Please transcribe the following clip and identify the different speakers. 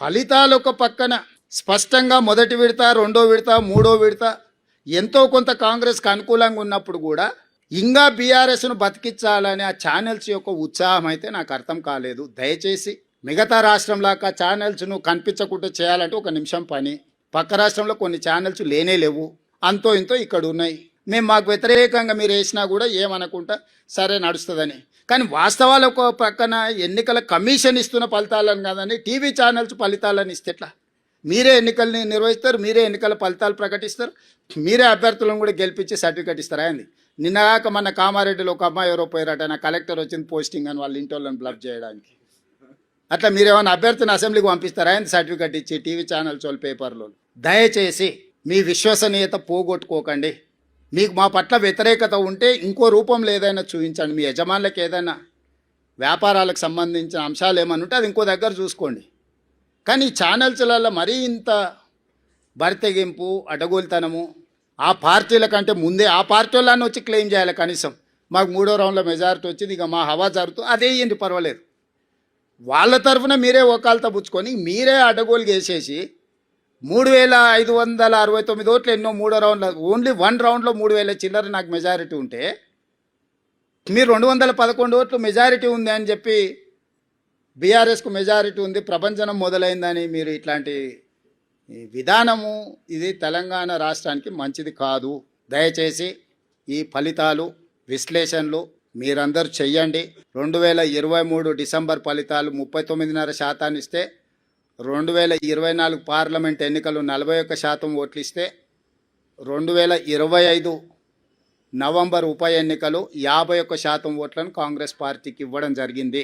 Speaker 1: ఫలితాలు ఒక పక్కన. స్పష్టంగా మొదటి విడత రెండో విడత మూడో విడత ఎంతో కొంత కాంగ్రెస్కి అనుకూలంగా ఉన్నప్పుడు కూడా ఇంకా బీఆర్ఎస్ను బతికించాలనే ఆ ఛానల్స్ యొక్క ఉత్సాహం అయితే నాకు అర్థం కాలేదు. దయచేసి మిగతా రాష్ట్రంలాగా ఛానల్స్ను కనిపించకుండా చేయాలంటే ఒక నిమిషం పని. పక్క రాష్ట్రంలో కొన్ని ఛానల్స్ లేనే లేవు. అంతో ఇంతో ఇక్కడ ఉన్నాయి. మేము మాకు వ్యతిరేకంగా మీరు వేసినా కూడా ఏమనుకుంటా సరే నడుస్తుందని. కానీ వాస్తవాలు ఒక పక్కన ఎన్నికల కమిషన్ ఇస్తున్న ఫలితాలను కాదని టీవీ ఛానల్స్ ఫలితాలను ఇస్తే ఎట్లా? మీరే ఎన్నికల్ని నిర్వహిస్తారు మీరే ఎన్నికల ఫలితాలు ప్రకటిస్తారు మీరే అభ్యర్థులను కూడా గెలిపించి సర్టిఫికేట్ ఇస్తారు అండి నిన్నగాక మన కామారెడ్డిలో ఒక అమ్మాయి ఎవరో పోయారట నా కలెక్టర్ వచ్చింది పోస్టింగ్ అని వాళ్ళ ఇంటి వాళ్ళని బ్లబ్ చేయడానికి. అట్లా మీరేమైనా అభ్యర్థిని అసెంబ్లీకి పంపిస్తారా ఆయన సర్టిఫికేట్ ఇచ్చి టీవీ ఛానల్స్ వాళ్ళు పేపర్లో దయచేసి మీ విశ్వసనీయత పోగొట్టుకోకండి. మీకు మా పట్ల వ్యతిరేకత ఉంటే ఇంకో రూపంలో ఏదైనా చూపించండి. మీ యజమానులకు ఏదైనా వ్యాపారాలకు సంబంధించిన అంశాలు ఏమనుంటే అది ఇంకో దగ్గర చూసుకోండి. కానీ ఛానల్స్లలో మరీ ఇంత బరితెగింపు అడగోలుతనము ఆ పార్టీల కంటే ముందే ఆ పార్టీ వాళ్ళని వచ్చి క్లెయిమ్ చేయాలి కనీసం. మాకు మూడో రౌండ్లో మెజారిటీ వచ్చింది ఇక మా హవా జరుగుతూ అదే ఏంటి పర్వాలేదు. వాళ్ళ తరఫున మీరే ఒకళ్ళతో పుచ్చుకొని మీరే అడగోలు వేసేసి మూడు వేల ఐదు వందల అరవై తొమ్మిది ఓట్లు ఎన్నో మూడో రౌండ్లో ఓన్లీ వన్ రౌండ్లో మూడు వేల చిల్లర నాకు మెజారిటీ ఉంటే మీరు రెండు వందల పదకొండు ఓట్లు మెజారిటీ ఉంది అని చెప్పి బీఆర్ఎస్కు మెజారిటీ ఉంది ప్రపంచనం మొదలైందని మీరు ఇట్లాంటి విధానము ఇది తెలంగాణ రాష్ట్రానికి మంచిది కాదు. దయచేసి ఈ ఫలితాలు విశ్లేషణలు మీరందరూ చెయ్యండి. రెండు వేల ఇరవై మూడు డిసెంబర్ ఫలితాలు ముప్పై తొమ్మిదిన్నర శాతాన్ని ఇస్తే రెండు వేల ఇరవై నాలుగు పార్లమెంట్ ఎన్నికలు నలభై ఒక్క శాతం ఓట్లు ఇస్తే రెండు వేల ఇరవై ఐదు నవంబర్ ఉప ఎన్నికలు యాభై ఒక్క శాతం ఓట్లను కాంగ్రెస్ పార్టీకి ఇవ్వడం జరిగింది.